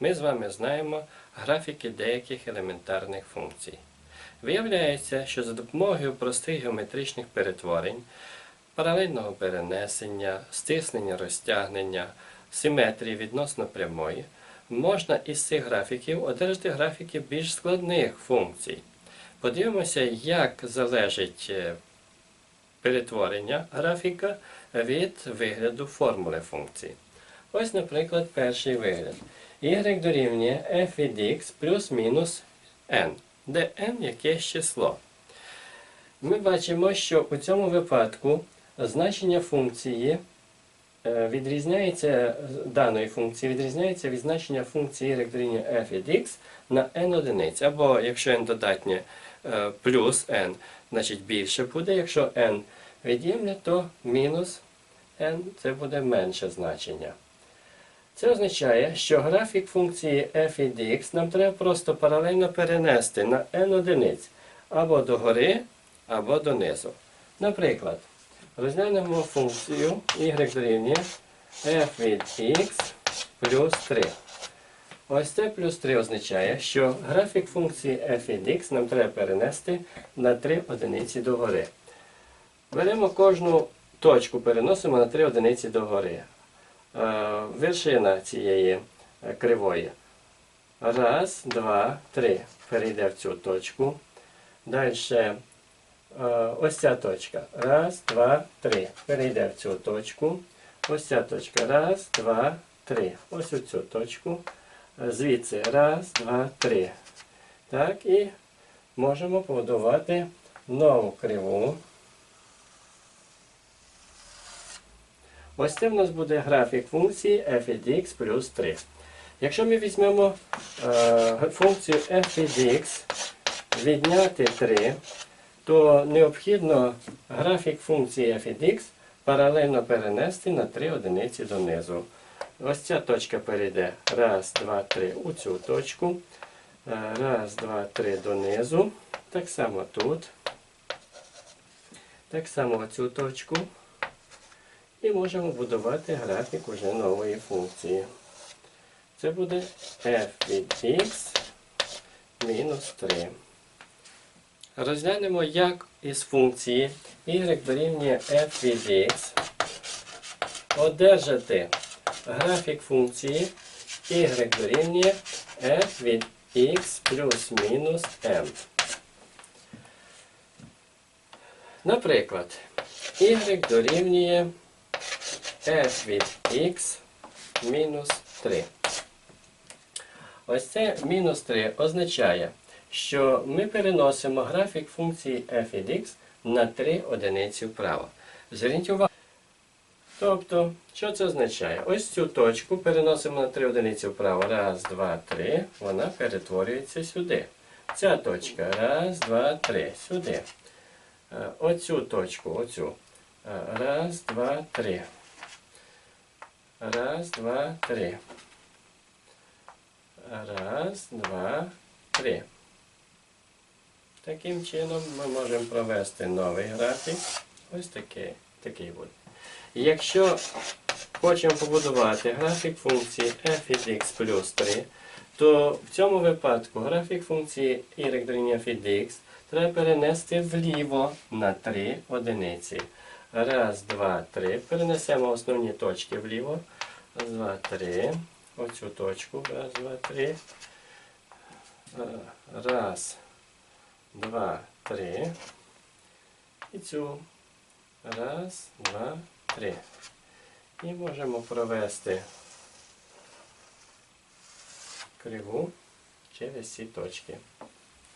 ми з вами знаємо графіки деяких елементарних функцій. Виявляється, що за допомогою простих геометричних перетворень, паралельного перенесення, стиснення розтягнення, симетрії відносно прямої, можна із цих графіків одержати графіки більш складних функцій. Подивимося, як залежить е, перетворення графіка від вигляду формули функції. Ось, наприклад, перший вигляд. Y дорівнює f від x плюс-мінус n, де n якесь число. Ми бачимо, що у цьому випадку значення функції е, відрізняється даної функції відрізняється від значення функції y дорівнює f від x на n одиниць. Або якщо n додатнє е, плюс n, значить більше буде. Якщо n від'ємне, то мінус n це буде менше значення. Це означає, що графік функції f від x нам треба просто паралельно перенести на n одиниць або догори, або донизу. Наприклад, розглянемо функцію y дорівнює f від x плюс 3. Ось це плюс 3 означає, що графік функції f від x нам треба перенести на 3 одиниці догори. Беремо кожну точку, переносимо на 3 одиниці догори. Е, Вершина цієї е, кривої. Раз, два, три. Перейде в цю точку. Далі ось ця точка. Раз, два, три. Перейде в цю точку. Ось ця точка. Раз, два, три. Ось у цю точку. Е, Звідси. Раз, два, три. Так, і можемо побудувати нову криву. Ось це в нас буде графік функції f від x плюс 3. Якщо ми візьмемо е, функцію f від x відняти 3, то необхідно графік функції f від x паралельно перенести на 3 одиниці донизу. Ось ця точка перейде. Раз, два, три у цю точку. Е, Раз, два, три донизу. Так само тут. Так само оцю точку. І можемо будувати графік уже нової функції. Це буде f від x мінус 3. Розглянемо, як із функції y дорівнює f від x одержати графік функції y дорівнює f від x плюс-мінус m. Наприклад, y дорівнює f від x мінус 3. Ось це мінус 3 означає, що ми переносимо графік функції f від x на 3 одиниці вправо. Зверніть увагу. Тобто, що це означає? Ось цю точку переносимо на 3 одиниці вправо. Раз, два, три. Вона перетворюється сюди. Ця точка. Раз, два, три. Сюди. Е, Оцю точку, оцю. Е, Раз, два, три. Раз, два, три. Раз, два, три. Таким чином ми можемо провести новий графік. Ось такий, такий буде. Якщо хочемо побудувати графік функції f від x плюс 3, то в цьому випадку графік функції y від x треба перенести вліво на 3 одиниці. Раз, два, три. Перенесемо основні точки вліво. Раз, два, три. Оцю точку. Раз, два, три. Раз, два, три. І цю. Раз, два, три. І можемо провести криву через ці точки.